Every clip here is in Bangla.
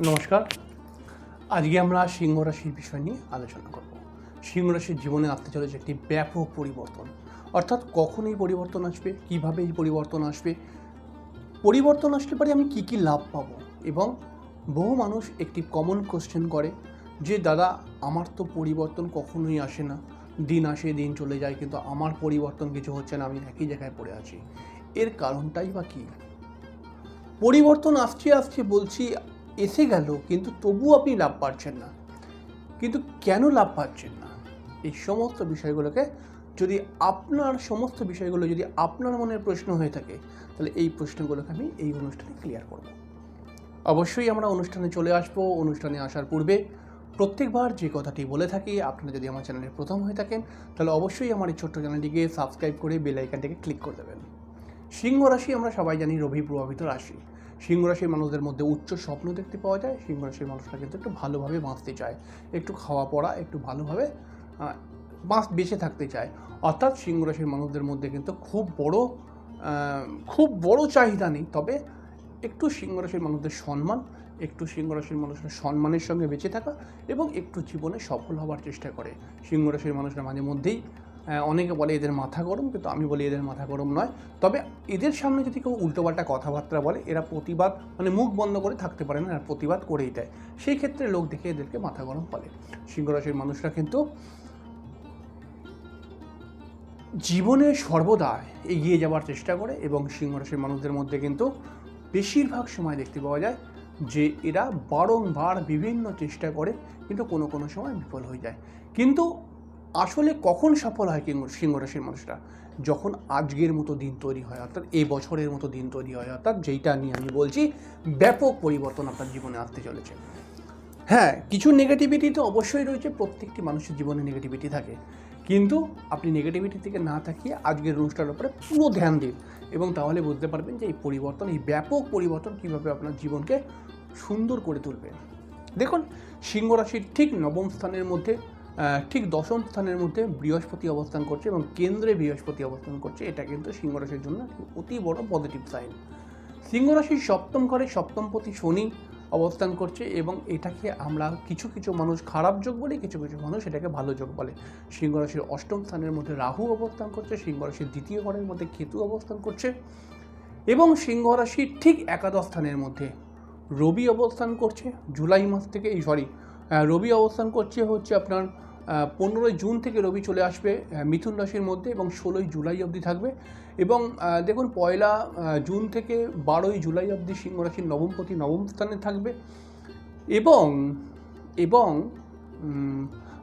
নমস্কার। আজকে আমরা সিংহ রাশির বিষয় নিয়ে আলোচনা করব। সিংহ রাশির জীবনে আসতে চলেছে একটি ব্যাপক পরিবর্তন। অর্থাৎ কখন এই পরিবর্তন আসবে? কীভাবে এই পরিবর্তন আসবে? পরিবর্তন আসলে পরে আমি কি কি লাভ পাবো? এবং বহু মানুষ একটি কমন কোশ্চেন করে যে, দাদা, আমার তো পরিবর্তন কখনোই আসে না। দিন আসে, দিন চলে যায়, কিন্তু আমার পরিবর্তন কিছু হচ্ছে না, আমি একই জায়গায় পড়ে আছি। এর কারণটাই বা কী? পরিবর্তন আসছে আসছে বলছি এসে গেল, কিন্তু তবুও আপনি লাভ পাচ্ছেন না। কিন্তু কেন লাভ পাচ্ছেন না? এই সমস্ত বিষয়গুলোকে যদি আপনার, সমস্ত বিষয়গুলো যদি আপনার মনের প্রশ্ন হয়ে থাকে, তাহলে এই প্রশ্নগুলোকে আমি এই অনুষ্ঠানে ক্লিয়ার করব। অবশ্যই আমরা অনুষ্ঠানে চলে আসব, অনুষ্ঠানে আসার পূর্বে প্রত্যেকবার যে কথাটি বলে থাকি, আপনারা যদি আমার চ্যানেলে প্রথম হয়ে থাকেন, তাহলে অবশ্যই আমার এই ছোট্ট চ্যানেলটিকে সাবস্ক্রাইব করে বেল আইকনটিকে ক্লিক করে দেবেন। সিংহ রাশি আমরা সবাই জানি রবি প্রভাবিত রাশি। সিংহ রাশির মানুষদের মধ্যে উচ্চ স্বপ্ন দেখতে পাওয়া যায় সিংহ রাশির মানুষরা কিন্তু একটু ভালোভাবে বাঁচতে চায়। একটু খাওয়া পড়া, একটু ভালোভাবে বাঁচ, বেঁচে থাকতে চায়। অর্থাৎ সিংহ রাশির মানুষদের মধ্যে কিন্তু খুব বড় খুব বড় চাহিদা নেই। তবে একটু সিংহ রাশির মানুষদের সম্মান, একটু সিংহ রাশির মানুষরা সম্মানের সঙ্গে বেঁচে থাকা এবং একটু জীবনে সফল হওয়ার চেষ্টা করে। সিংহ রাশির মানুষরা মাঝে মধ্যেই অনেকে বলে এদের মাথা গরম, কিন্তু আমি বলি এদের মাথা গরম নয়। তবে এদের সামনে যদি কেউ উল্টোপাল্টা কথাবার্তা বলে, এরা প্রতিবাদ মানে মুখ বন্ধ করে থাকতে পারে না, এরা প্রতিবাদ করেই দেয়। সেই ক্ষেত্রে লোক দেখে এদেরকে মাথা গরম বলে। সিংহ রাশির মানুষরা কিন্তু জীবনে সর্বদা এগিয়ে যাওয়ার চেষ্টা করে এবং সিংহ রাশির মানুষদের মধ্যে কিন্তু বেশিরভাগ সময় দেখতে পাওয়া যায় যে এরা বারংবার বিভিন্ন চেষ্টা করে, কিন্তু কোনো কোনো সময় বিফল হয়ে যায়। কিন্তু আসলে কখন সফল হয় সিংহ রাশির মানুষরা? যখন আজকের মতো দিন তৈরি হয়, অর্থাৎ এই বছরের মতো দিন তৈরি হয়, অর্থাৎ যেইটা নিয়ে আমি বলছি, ব্যাপক পরিবর্তন আপনার জীবনে আসতে চলেছে। হ্যাঁ কিছু নেগেটিভিটি তো অবশ্যই রয়েছে, প্রত্যেকটি মানুষের জীবনে নেগেটিভিটি থাকে। কিন্তু আপনি নেগেটিভিটি থেকে না থাকিয়ে আজকের অনুষ্ঠানের উপরে পুরো ধ্যান দিন এবং তাহলে বুঝতে পারবেন যে এই পরিবর্তন, এই ব্যাপক পরিবর্তন কীভাবে আপনার জীবনকে সুন্দর করে তুলবে। দেখুন সিংহ রাশির ঠিক নবম স্থানের মধ্যে ঠিক দশম স্থানের মধ্যে বৃহস্পতি অবস্থান করছে এবং কেন্দ্রে বৃহস্পতি অবস্থান করছে। এটা কিন্তু সিংহ রাশির জন্য অতি বড় পজিটিভ সাইন সিংহ রাশির সপ্তম ঘরে সপ্তমপতি শনি অবস্থান করছে এবং এটাকে আমরা কিছু কিছু মানুষ খারাপ যোগ বলি, কিছু কিছু মানুষ এটাকে ভালো যোগ বলে। সিংহ রাশির অষ্টম স্থানের মধ্যে রাহু অবস্থান করছে সিংহ রাশির দ্বিতীয় ঘরের মধ্যে কেতু অবস্থান করছে এবং সিংহ রাশির ঠিক একাদশ স্থানের মধ্যে রবি অবস্থান করছে, জুলাই মাস থেকে, এই সরি রবি অবস্থান করছে হচ্ছে আপনার পনেরোই জুন থেকে রবি চলে আসবে মিথুন রাশির মধ্যে এবং ষোলোই জুলাই অবধি থাকবে। এবং দেখুন পয়লা জুন থেকে বারোই জুলাই অবধি সিংহ রাশির নবমপতি নবম স্থানে থাকবে। এবং এবং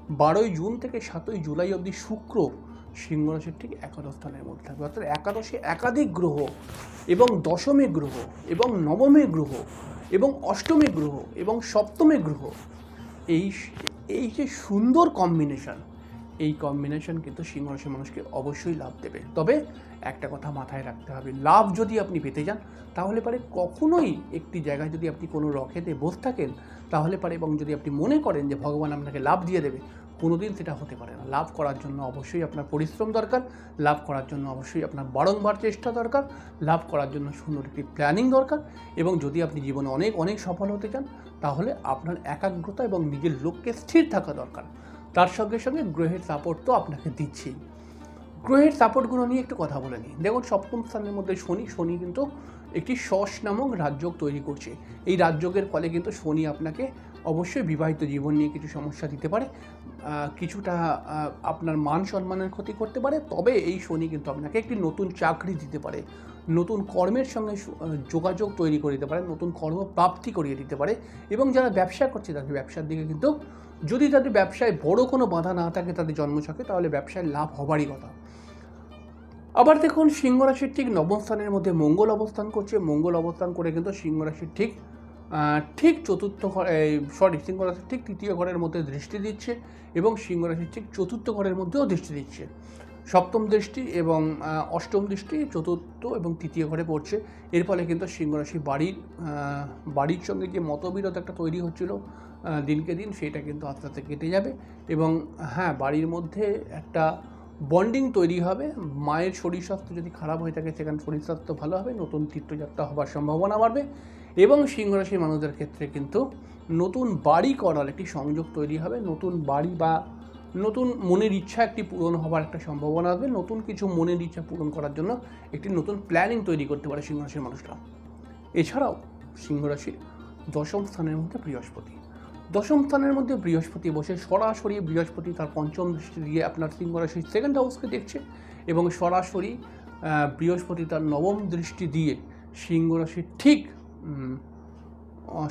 বারোই জুন থেকে সাতই জুলাই অবধি শুক্র সিংহ রাশির ঠিক একাদশ স্থানের মধ্যে থাকবে। অর্থাৎ একাদশে একাধিক গ্রহ এবং দশমে গ্রহ এবং নবমে গ্রহ এবং অষ্টমে গ্রহ এবং সপ্তমে গ্রহ এই এই যে সুন্দর কম্বিনেশন এই কম্বিনেশন কিন্তু সিংহ রাশির মানুষকে অবশ্যই লাভ দেবে। তবে একটা কথা মাথায় রাখতে হবে, লাভ যদি আপনি পেতে যান, তাহলে পারে কখনোই একটি জায়গায় যদি আপনি কোনো রকেটে বসে থাকেন, তাহলে পারে এবং যদি আপনি মনে করেন যে ভগবান আপনাকে লাভ দিয়ে দেবে কোনোদিন সেটা হতে পারে না। লাভ করার জন্য অবশ্যই আপনার পরিশ্রম দরকার, লাভ করার জন্য অবশ্যই আপনার বারংবার চেষ্টা দরকার, লাভ করার জন্য সুন্দর একটি প্ল্যানিং দরকার এবং যদি আপনি জীবনে অনেক অনেক সফল হতে চান, তাহলে আপনার একাগ্রতা এবং নিজের লক্ষ্যে স্থির থাকা দরকার। তার সঙ্গে সঙ্গে গ্রহের সাপোর্ট তো আপনাকে দিচ্ছেই। গ্রহের সাপোর্টগুলো নিয়ে একটু কথা বলে নিই। দেখুন, সপ্তম স্থানের মধ্যে শনি শনি কিন্তু একটি শস নামক রাজযোগ তৈরি করছে। এই রাজযোগের ফলে কিন্তু শনি আপনাকে অবশ্যই বিবাহিত জীবন নিয়ে কিছু সমস্যা দিতে পারে কিছুটা আপনার মান সম্মানের ক্ষতি করতে পারে, তবে এই শনি কিন্তু আপনাকে একটি নতুন চাকরি দিতে পারে, নতুন কর্মের সঙ্গে যোগাযোগ তৈরি করে দিতে পারে, নতুন কর্ম প্রাপ্তি করিয়ে দিতে পারে এবং যারা ব্যবসা করছে তাদের ব্যবসার দিকে কিন্তু, যদি তাদের ব্যবসায় বড় কোনো বাধা না থাকে তাদের জন্মছকে, তাহলে ব্যবসায় লাভ হবারই কথা। আবার দেখুন সিংহ রাশির ঠিক নবম স্থানের মধ্যে মঙ্গল অবস্থান করছে, মঙ্গল অবস্থান করে কিন্তু সিংহ রাশির ঠিক ঠিক চতুর্থ ঘর সরি সিংহ রাশির ঠিক তৃতীয় ঘরের মধ্যে দৃষ্টি দিচ্ছে এবং সিংহ রাশির ঠিক চতুর্থ ঘরের মধ্যেও দৃষ্টি দিচ্ছে। সপ্তম দৃষ্টি এবং অষ্টম দৃষ্টি চতুর্থ এবং তৃতীয় ঘরে পড়ছে। এর ফলে কিন্তু সিংহ রাশি বাড়ির বাড়ির সঙ্গে যে মতবিরোধ একটা তৈরি হচ্ছিল দিনকে দিন সেটা কিন্তু আস্তে আস্তে কেটে যাবে এবং হ্যাঁ বাড়ির মধ্যে একটা বন্ডিং তৈরি হবে, মায়ের শরীর স্বাস্থ্য যদি খারাপ হয়ে থাকে সেখানে শরীর স্বাস্থ্য ভালো হবে, নতুন তীর্থযাত্রা হবার সম্ভাবনা বাড়বে এবং সিংহ রাশির মানুষদের ক্ষেত্রে কিন্তু নতুন বাড়ি করার একটি সংযোগ তৈরি হবে, নতুন বাড়ি বা নতুন মনের ইচ্ছা একটি পূরণ হওয়ার একটা সম্ভাবনা আসবে, নতুন কিছু মনের ইচ্ছা পূরণ করার জন্য একটি নতুন প্ল্যানিং তৈরি করতে পারে সিংহ রাশির মানুষরা। এছাড়াও সিংহ রাশির দশম স্থানের মধ্যে বৃহস্পতি। দশম স্থানের মধ্যে বৃহস্পতি বসে সরাসরি বৃহস্পতি তার পঞ্চম দৃষ্টি দিয়ে আপনার সিংহ রাশির সেকেন্ড হাউসকে দেখছে এবং সরাসরি বৃহস্পতি তার নবম দৃষ্টি দিয়ে সিংহ রাশির ঠিক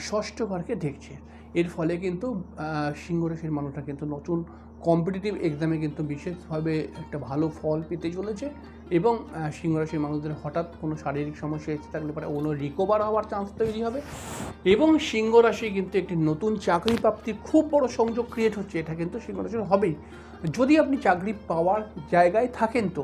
ষষ্ঠ ঘরকে দেখছে। এর ফলে কিন্তু আহ, সিংহ রাশির মানুষরা কিন্তু নতুন কম্পিটিটিভ এক্সামে কিন্তু বিশেষভাবে একটা ভালো ফল পেতে চলেছে এবং আহ, সিংহ রাশির মানুষদের হঠাৎ কোনো শারীরিক সমস্যা এসে থাকলে পরে কোনো রিকভার হওয়ার চান্স তৈরি হবে এবং সিংহ রাশি কিন্তু একটি নতুন চাকরি প্রাপ্তির খুব বড় সংযোগ ক্রিয়েট হচ্ছে এটা কিন্তু সিংহ রাশির হবেই। যদি আপনি চাকরি পাওয়ার জায়গায় থাকেন তো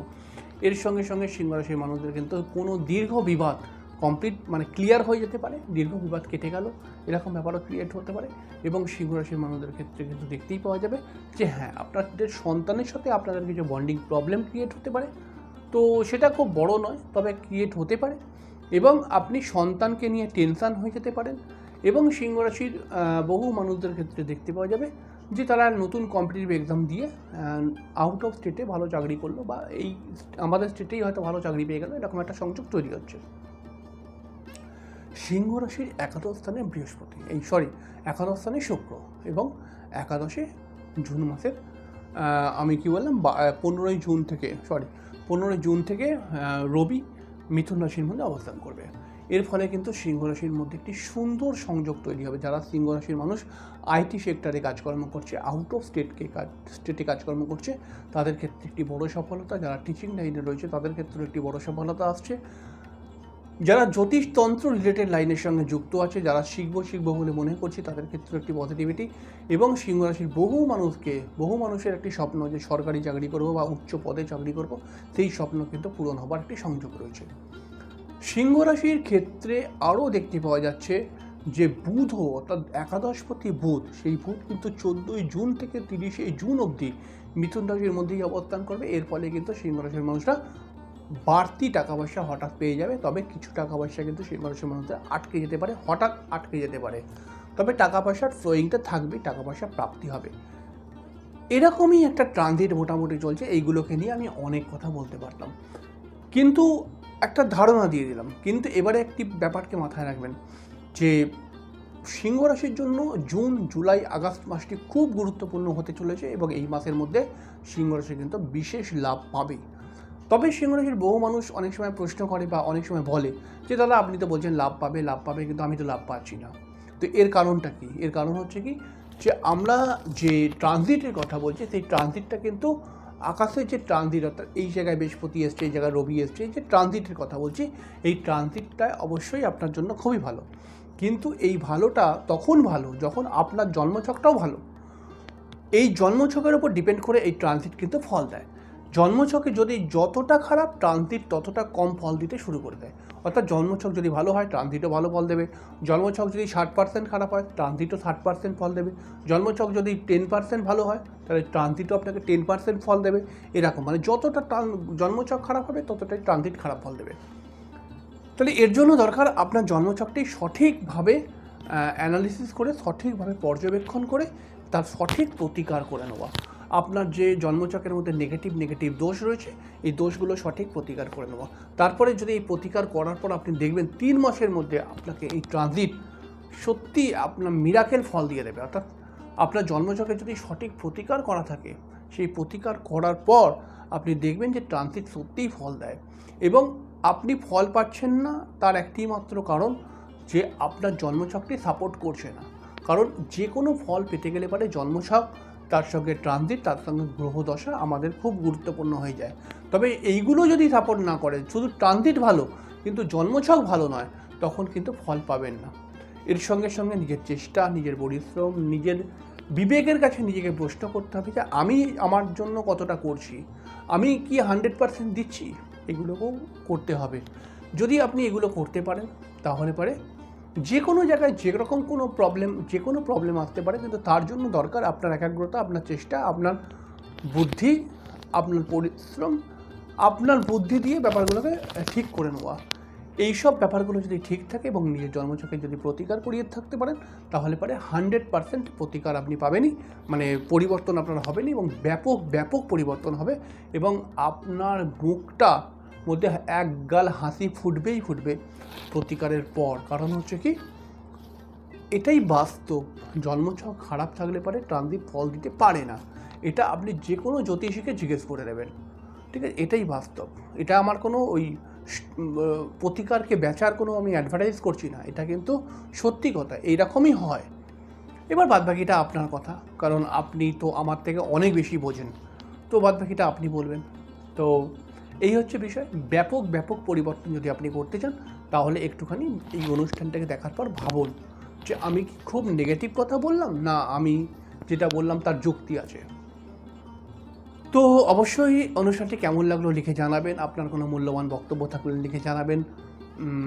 এর সঙ্গে সঙ্গে সিংহ রাশির মানুষদের কিন্তু কোনো দীর্ঘ বিবাদ কমপ্লিট মানে ক্লিয়ার হয়ে যেতে পারে, দীর্ঘ বিবাদ কেটে গেল, এরকম ব্যাপারও ক্রিয়েট হতে পারে এবং সিংহ রাশির মানুষদের ক্ষেত্রে কিন্তু দেখতেই পাওয়া যাবে যে হ্যাঁ আপনাদের সন্তানের সাথে আপনাদের কিছু বন্ডিং প্রবলেম ক্রিয়েট হতে পারে। তো সেটা খুব বড় নয়, তবে ক্রিয়েট হতে পারে এবং আপনি সন্তানকে নিয়ে টেনশান হয়ে যেতে পারেন এবং সিংহ রাশির বহু মানুষদের ক্ষেত্রে দেখতে পাওয়া যাবে যে তারা নতুন কম্পিটিটিভ এক্সাম দিয়ে আউট অফ স্টেটে ভালো চাকরি করল বা এই আমাদের স্টেটেই হয়তো ভালো চাকরি পেয়ে গেলো, এরকম একটা সংযোগ তৈরি হচ্ছে। সিংহ রাশির একাদশ স্থানে বৃহস্পতি, এই সরি একাদশ স্থানে শুক্র এবং একাদশে জুন মাসের আমি কি বললাম পনেরোই জুন থেকে সরি পনেরোই জুন থেকে রবি মিথুন রাশির মধ্যে অবস্থান করবে। এর ফলে কিন্তু সিংহ রাশির মধ্যে একটি সুন্দর সংযোগ তৈরি হবে। যারা সিংহ রাশির মানুষ আইটি সেক্টরে কাজকর্ম করছে আউট অফ স্টেটকে কাজ স্টেটে কাজকর্ম করছে, তাদের ক্ষেত্রে একটি বড় সফলতা, যারা টিচিং লাইনে রয়েছে, তাদের ক্ষেত্রে একটি বড় সফলতা আসছে। যারা জ্যোতিষতন্ত্র রিলেটেড লাইনের সঙ্গে যুক্ত আছে, যারা শিখব শিখব বলে মনে করছি, তাদের ক্ষেত্রে একটি পজিটিভিটি এবং সিংহ রাশির বহু মানুষকে, বহু মানুষের একটি স্বপ্ন যে সরকারি চাকরি করব বা উচ্চ পদে চাকরি করব, সেই স্বপ্ন কিন্তু পূরণ হবার একটি সংযোগ রয়েছে। সিংহ রাশির ক্ষেত্রে আরও দেখতে পাওয়া যাচ্ছে যে বুধ অর্থাৎ একাদশপতি বুধ, সেই বুধ কিন্তু চোদ্দোই জুন থেকে তিরিশে জুন অবধি মিথুন রাশির মধ্যেই অবস্থান করবে। এর ফলে কিন্তু সিংহ রাশির মানুষরা বাড়তি টাকা পয়সা হঠাৎ পেয়ে যাবে, তবে কিছু টাকা পয়সা কিন্তু সিংহ রাশির মধ্যে আটকে যেতে পারে, হঠাৎ আটকে যেতে পারে। তবে টাকা পয়সার ফ্লোয়িংটা থাকবে টাকা পয়সা প্রাপ্তি হবে। এরকমই একটা ট্রানজিট মোটামুটি চলছে, এইগুলোকে নিয়ে আমি অনেক কথা বলতে পারতাম। কিন্তু একটা ধারণা দিয়ে দিলাম, কিন্তু এবারে একটি ব্যাপারকে মাথায় রাখবেন যে, সিংহ রাশির জন্য জুন, জুলাই, আগস্ট মাসটি খুব গুরুত্বপূর্ণ হতে চলেছে এবং এই মাসের মধ্যে সিংহ রাশি কিন্তু বিশেষ লাভ পাবে তবে সিংহ রাশির বহু মানুষ অনেক সময় প্রশ্ন করে বা অনেক সময় বলে যে, দাদা, আপনি তো বলছেন লাভ পাবে লাভ পাবে, কিন্তু আমি তো লাভ পাচ্ছি না। তো এর কারণটা কি? এর কারণ হচ্ছে কি যে, আমরা যে ট্রানজিটের কথা বলছি, সেই ট্রানজিটটা কিন্তু আকাশের যে ট্রানজিট অর্থাৎ এই জায়গায় বৃহস্পতি এসছে, এই জায়গায় রবি এসছে, এই যে ট্রানজিটের কথা বলছি, এই ট্রানজিটটা অবশ্যই আপনার জন্য খুবই ভালো। কিন্তু এই ভালোটা তখন ভালো যখন আপনার জন্মছকটাও ভালো। এই জন্মছকের উপর ডিপেন্ড করে এই ট্রানজিট কিন্তু ফল দেয়। জন্মছকে যদি যতটা খারাপ ট্রানজিট ততটা কম ফল দিতে শুরু করে দেয়। অর্থাৎ জন্মছক যদি ভালো হয় ট্রানজিটও ভালো ফল দেবে। জন্মছক যদি ষাট পার্সেন্ট খারাপ হয় ট্রানজিটও ষাট পার্সেন্ট ফল দেবে। জন্মছক যদি টেন পার্সেন্ট ভালো হয়, তাহলে ট্রানজিটও আপনাকে টেন পার্সেন্ট ফল দেবে। এরকম মানে যতটা ট্রান- জন্মছক খারাপ হবে, ততটাই ট্রানজিট খারাপ ফল দেবে। তাহলে এর জন্য দরকার আপনার জন্মছকটি সঠিকভাবে অ্যানালিসিস করে, সঠিকভাবে পর্যবেক্ষণ করে, তার সঠিক প্রতিকার করে নেওয়া। আপনার যে জন্মছকের মধ্যে নেগেটিভ নেগেটিভ দোষ রয়েছে, এই দোষগুলো সঠিক প্রতিকার করে নেওয়া। তারপরে যদি এই প্রতিকার করার পর আপনি দেখবেন তিন মাসের মধ্যে আপনাকে এই ট্রানজিট সত্যি আপনার মিরাকেল ফল দিয়ে দেবে। অর্থাৎ আপনার জন্মছকে যদি সঠিক প্রতিকার করা থাকে, সেই প্রতিকার করার পর আপনি দেখবেন যে ট্রানজিট সত্যিই ফল দেয়। এবং আপনি ফল পাচ্ছেন না, তার একটি মাত্র কারণ যে আপনার জন্মছকটি সাপোর্ট করছে না। কারণ যে কোনো ফল পেতে গেলে পারে জন্মছক তার সঙ্গে ট্রানজিট তার সঙ্গে গ্রহদশা আমাদের খুব গুরুত্বপূর্ণ হয়ে যায়। তবে এইগুলো যদি সাপোর্ট না করে শুধু ট্রানজিট ভালো, কিন্তু জন্মছক ভালো নয়, তখন কিন্তু ফল পাবেন না। এর সঙ্গে সঙ্গে নিজের চেষ্টা, নিজের পরিশ্রম, নিজের বিবেকের কাছে নিজেকে প্রশ্ন করতে হবে যে, আমি আমার জন্য কতটা করছি? আমি কি হান্ড্রেড পার্সেন্ট দিচ্ছি? এগুলোকেও করতে হবে। যদি আপনি এগুলো করতে পারেন, তাহলে পারে যে কোনো জায়গায় যে রকম কোনো প্রবলেম যে কোনো প্রবলেম আসতে পারে, কিন্তু তার জন্য দরকার আপনার একাগ্রতা, আপনার চেষ্টা, আপনার বুদ্ধি, আপনার পরিশ্রম, আপনার বুদ্ধি দিয়ে ব্যাপারগুলোকে ঠিক করে নেওয়া। এইসব ব্যাপারগুলো যদি ঠিক থাকে এবং নিজের জন্মছকে যদি প্রতিকার করিয়ে থাকতে পারেন, তাহলে পরে হান্ড্রেড পার্সেন্ট প্রতিকার আপনি পাবেনই। মানে পরিবর্তন আপনার হবেনই এবং ব্যাপক ব্যাপক পরিবর্তন হবে এবং আপনার মুখটা মধ্যে এক গাল হাসি ফুটবেই ফুটবে প্রতিকারের পর। কারণ হচ্ছে কি, এটাই বাস্তব। জন্মছক খারাপ থাকলে পারে ট্রানজিট ফল দিতে পারে না। এটা আপনি যে কোনো জ্যোতিষীকে জিজ্ঞেস করে নেবেন। ঠিক আছে? এটাই বাস্তব। এটা আমার কোনো ওই প্রতিকারকে বেচার কোনো আমি অ্যাডভার্টাইজ করছি না। এটা কিন্তু সত্যি কথা। এইরকমই হয়। এবার বাদবাকিটা আপনার কথা। কারণ আপনি তো আমার থেকে অনেক বেশি বোঝেন। তো বাদবাকিটা আপনি বলবেন। তো এই হচ্ছে বিষয়। ব্যাপক ব্যাপক পরিবর্তন যদি আপনি করতে চান, তাহলে একটুখানি এই অনুষ্ঠানটাকে দেখার পর ভাবুন যে আমি কি খুব নেগেটিভ কথা বললাম? না, আমি যেটা বললাম তার যুক্তি আছে। তো অবশ্যই অনুষ্ঠানটি কেমন লাগল লিখে জানাবেন। আপনার কোনো মূল্যবান বক্তব্য থাকলে লিখে জানাবেন।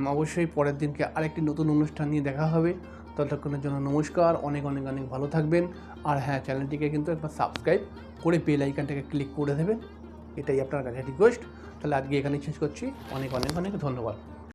অবশ্যই পরের দিনকে আরেকটি নতুন অনুষ্ঠান নিয়ে দেখা হবে। ততক্ষণের জন্য নমস্কার। অনেক অনেক অনেক ভালো থাকবেন। আর হ্যাঁ চ্যানেলটিকে কিন্তু একবার সাবস্ক্রাইব করে বেল আইকনটাকে ক্লিক করে দেবেন। এটাই আপনার কাছে রিকোয়েস্ট তাহলে আজকে এখানে চেঞ্জ করছি। অনেক অনেক অনেক ধন্যবাদ।